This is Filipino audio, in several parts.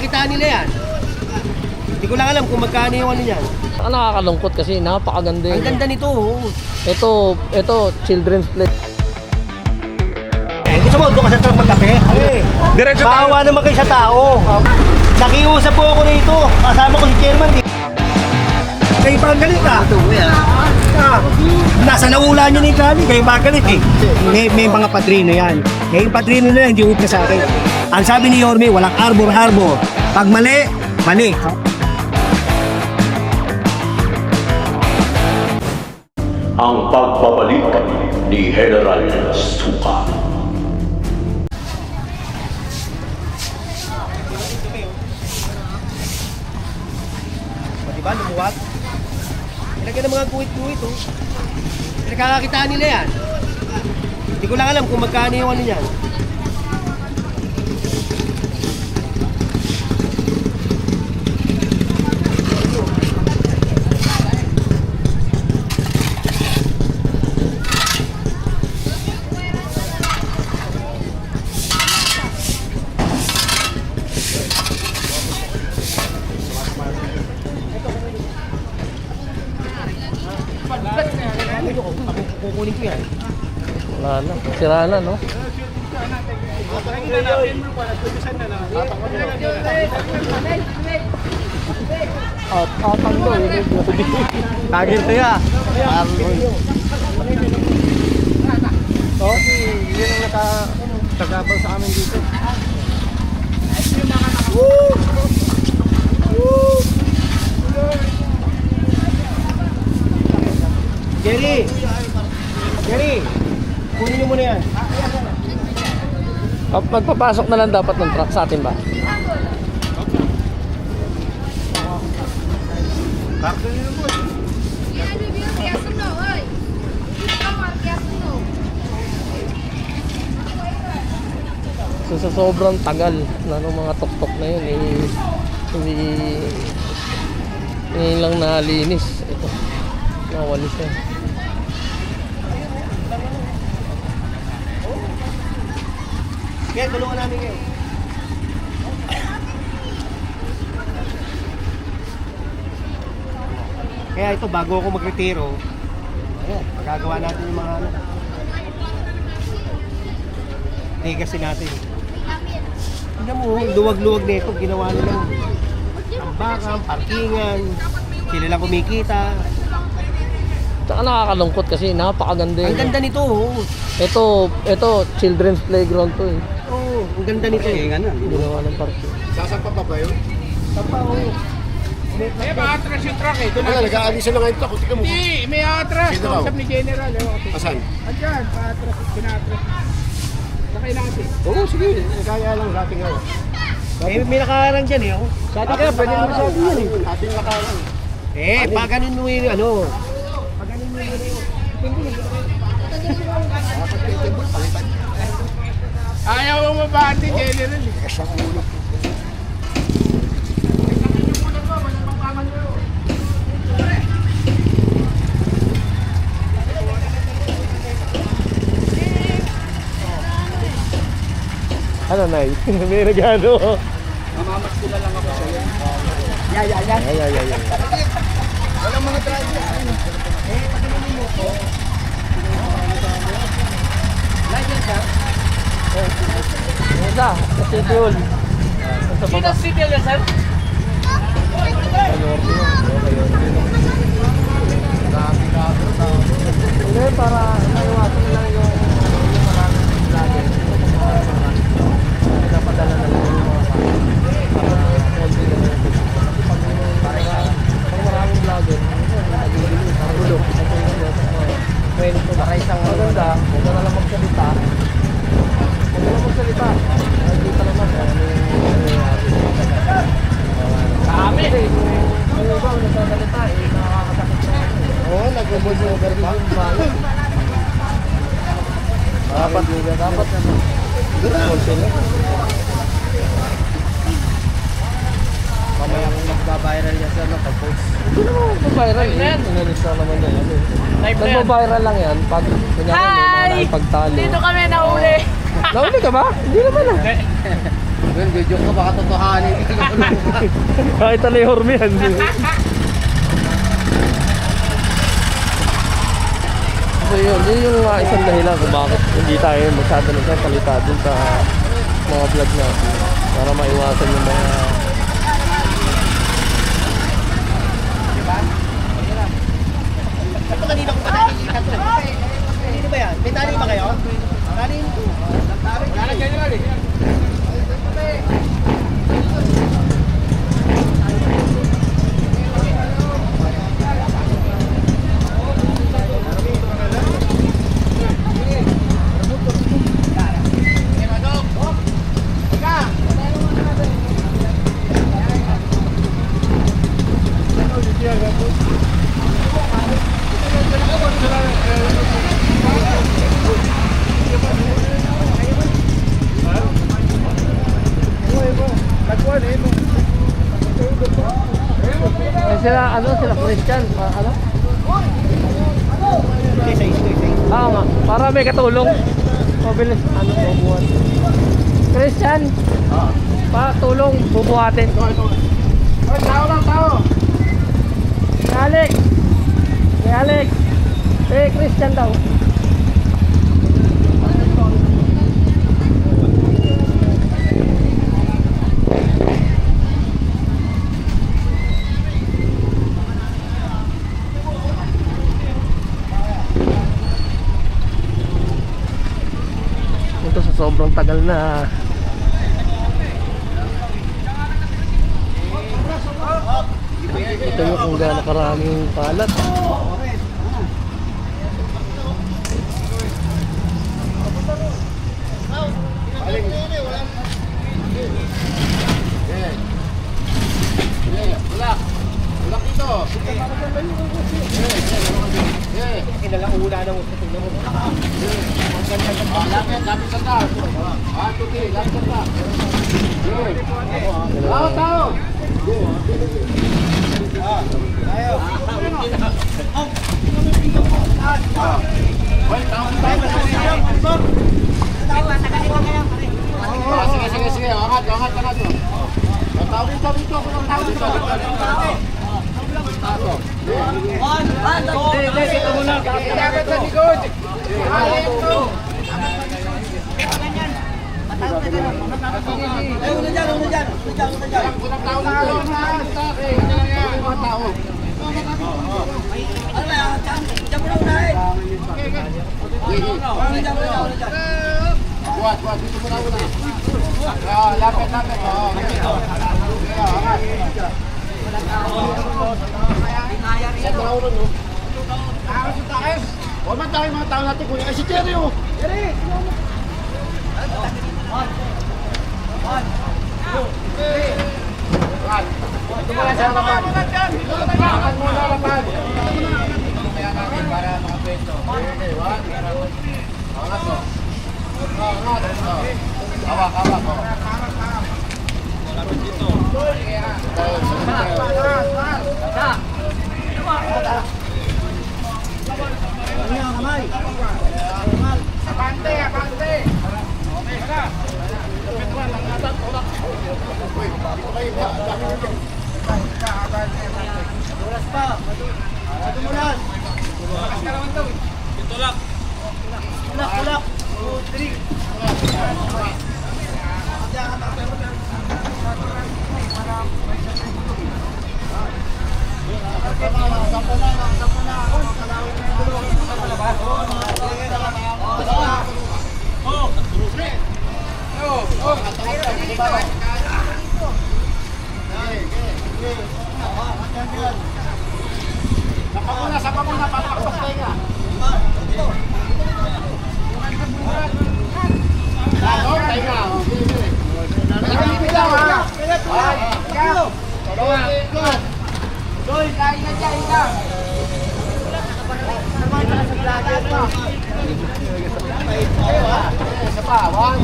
Pinagkakakitaan nila yan. Hindi ko lang alam kung magkano yung ano yan. Ang nakakalungkot kasi napakaganda Ang yun. ganda nito. oh. Ito, ito, children's play. Eh, gusto mo, doon ka sa truck magkape? Eh, Diretso tayo. Bawa naman kayo sa tao. Nakiusap po ako rito. Kasama ko si chairman. Di. Kayo pa ang galit ah. Ah, nasa naula niya ni Kali, kayo pa ang galit eh. May, may mga padrino yan. Yung padrino na yan, hindi upna sa akin. Ang sabi ni Yorme, walang arbor-arbor. Pag mali, mali. ang pagbabalik ni General Suka. Diba, lumuwat? Ilagyan ng mga guhit-guhit, oh. Pinagkakakitaan nila yan. Hindi ko lang alam kung magkano yung ano yan. Ano ko, ako kukunin ko yan. Wala na, sira na, no? At atang to, yun yung Tagir to ya. Oh, yun ang naka tagabang sa amin dito. Jerry! Jerry! Kunin niyo muna yan. Pag magpapasok na lang dapat ng truck sa atin ba? So sa sobrang tagal na ng mga tuktok na yun, eh, hindi, hindi lang nalinis. Ito, nawalis yan. Kaya tulungan namin kayo. Kaya ito, bago ako magretiro, ayan, magagawa natin yung mga ano. Tigasin natin. Tignan mo, luwag-luwag na ito, ginawa nilang tambakan, parkingan, sila lang kumikita. Tsaka nakakalungkot kasi napakaganda Ang yun. ganda nito, oh. Ito, ito, children's playground to eh. Oh, ang ganda nito. Eh. Ginawa ng parking. Sasampa pa ba yun? Tapa, oh. Eh, maatras yung truck eh. Doon Wala, nag-aalis na ngayon ako. Tika mo. Hindi, may atras. Sino? Kausap ni General. Ko. Asan? Andyan, paatras. Pinatras. Sakay natin. Oo, sige. Kaya lang sa ating ngayon. Eh, may nakaharang dyan eh, oh. Sa atin kaya, pwede naman sa atin yan eh. Ating nakarang. Eh, pag ganun mo yung ano, pag ganun mo yung Ayaw mo mabati, General. eh. Ano na May regalo. Mamamaskula lang ako sa'yo. Ay, ay, ay, ay. Walang mga driver. Yung Isa, sa City Hall. Baba. City Hall, sir? Hindi, para maiwasan lang yung yung maraming vlogger. Pinapadala na lang yung mga tao. Para konti lang yung business. Kasi pag para pag maraming vlogger, nagigili, parang gulo. Ito yung mga kwento. Para isang maganda, huwag ka na lang magsalita. Huwag ka lang magsalita. Nakikita naman kung ano yung nangyayari. Kami. Kasi yung ang nagsasalita, eh, nakakasakit na. Oo, nag-voice over pa. Dapat, dapat ano. Continue. Mamaya kung magbabiral yan sa ano, pag-post. Hindi naman magpa-viral eh. Inalis na naman yan. Ano. Nagpa-viral lang yan pag kunyari may mga naipagtalo. Dito kami nahuli. Nahuli ka ba? Hindi naman ah. Well, video ka baka totohanin. Kahit alay horme yan. So yun, yun yung uh, isang dahilan kung bakit hindi tayo masyado nagsasalita dun sa mga vlog natin para maiwasan yung mga Ito kanina ko pa nakikita to. Kanino ba yan? May tali ba kayo? Tali ko. Kaya general eh. eh, sila ano sila Christian pa- ano Isa, isa, isa. ah nga. Para may katulong. Mabilis ano bubuhat. Christian pa tulong bubuhatin. Hoy, tao lang, tao. Si Alex. Si Alex. Eh Christian daw sobrang tagal na Ito yung kung gaano karaming kalat Wala. Wala dito. Kinalaula na mo. Tingnan mo. Ah, lapit, lapit sa taas. Ah, tuti, lapit sa. Yun. Tao, tao. Well, tao, tao. Ah, sige, sige, sige. Angat, angat, angat. Ah, Tao dito, dito. Tao dito. Tao. Hindi, hindi, dito muna. Dapat sa likod. Ah, ito. Ay, una dyan, una dyan. Una dyan, una dyan. Unang tao na ito. Okay, ano lang yan? Mga tao. Ano ba yan? Dyan, dyan mo na unahin. Una dyan, una dyan, una dyan. Buat, buat. Dito muna una. Ah, lapit, lapit. Oh, okay. Yeah, angat. Sa tao rin, no? Tao sa taas. Huwag man tayo mga tao natin, kuya. Ay, si Jerry, oh. Jerry! One. Ito muna sa harapan. Harapan muna, harapan. Kaya natin para makapwesto. Okay, one. Angat, oh. Hawak, oh. Ano yan, kamay? Abante, abante. Okay. Oras pa. Ito muna. Tulak, tulak. Two, three. Sapa muna, sapa muna, para makapag tenga. Ano? Tenga. Nagpipit lang, ha? Ay, ikaw. Tulungan. Doy, kain na dyan, ikaw. Isa pa, one.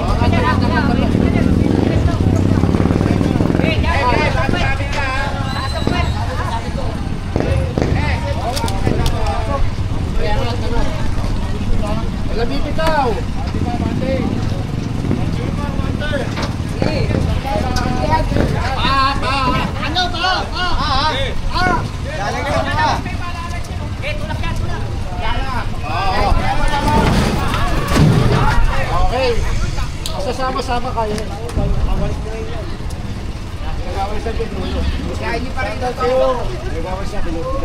Oh, angat, angat, angat, angat. Eh, eh, sabi-sabi ka, ha? Wala bibitaw. Di ba, Mate? Okay. Sasama-sama kayo. Nagawal sa pinulo. Kaya hindi pa rin daw tayo. Nagawal siya pinulo.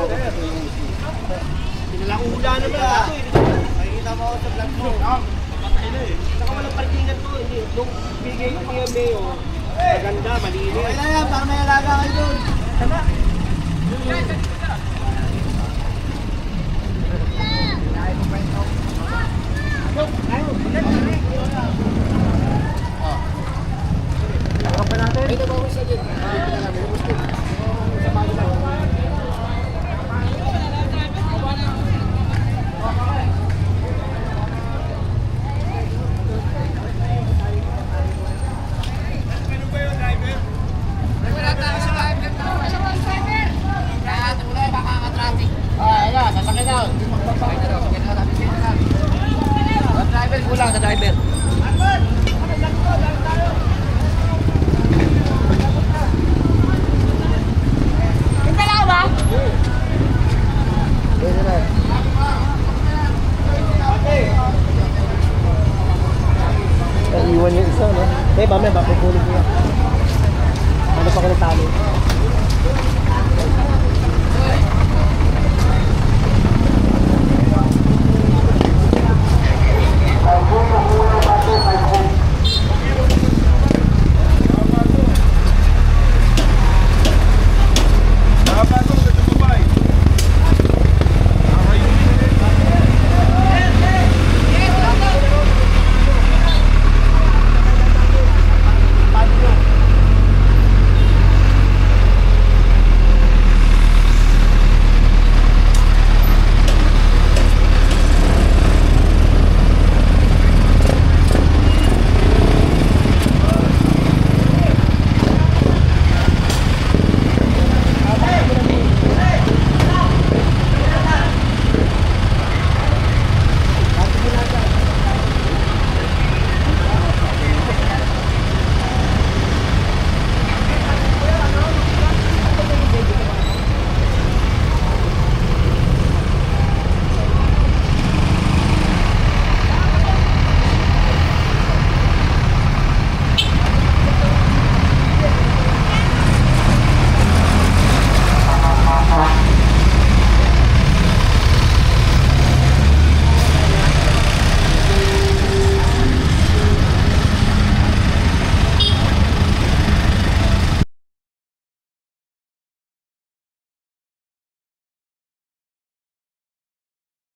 Pinalakula na ba ito. Nakikita mo ako sa vlog mo. Patay na eh. Saka walang parkingan to. Hindi. Nung bigay ko kay Mayo, maganda, malinis. Okay na yan, baka may alaga kayo doon. Tama. Ah, ayan, sasakyan na. Sasakyan na, sasakyan na. Sasakyan na. Sa driver, kulang sa driver. Naiwan yung isa, no? Eh, mamaya, mapupunin ko yan. Ano pa ko ng talo?